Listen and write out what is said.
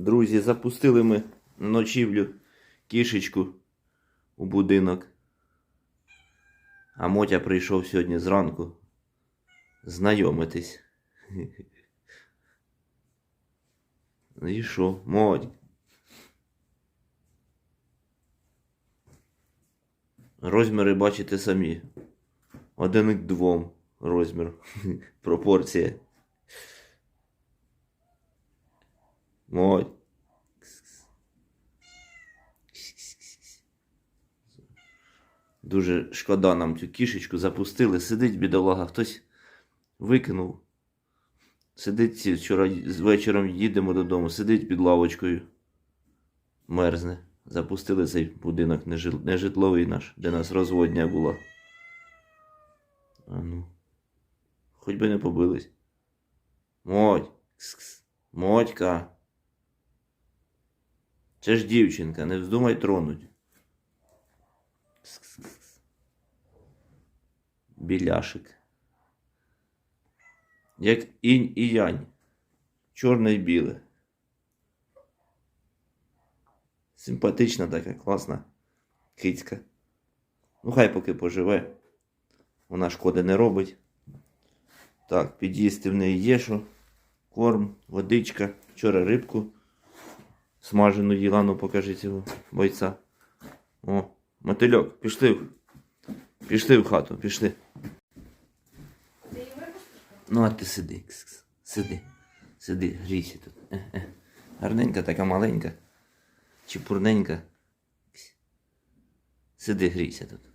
Друзі, запустили ми на ночівлю кішечку у будинок. А Мотя прийшов сьогодні зранку знайомитись. Ну і що, Моть? Розміри бачите самі. Один к двом розмір. Пропорція. Моть. Дуже шкода нам цю кішечку запустили. Сидить бідолага, хтось викинув. Сидить вчора з вечором їдемо додому, сидить під лавочкою. Мерзне. Запустили цей будинок нежитловий наш, де нас розводня була. А ну. Хоч би не побились. Моть. Кс-кс. Мотька. Це ж дівчинка, не вздумай тронуть. Біляшик. Як інь і янь. Чорне і біле. Симпатична така, класна кицька. Ну, хай поки поживе. Вона шкоди не робить. Так, під'їсти в неї є що. Корм, водичка. Вчора рибку смажену їла, ну покажи цього бойця. О, мотильок, пішли. Пішли в хату, пішли. Ну, а ти сиди. Сиди. Сиди, грійся тут. Гарненька, така маленька. Чепурненька. Сиди, грійся тут.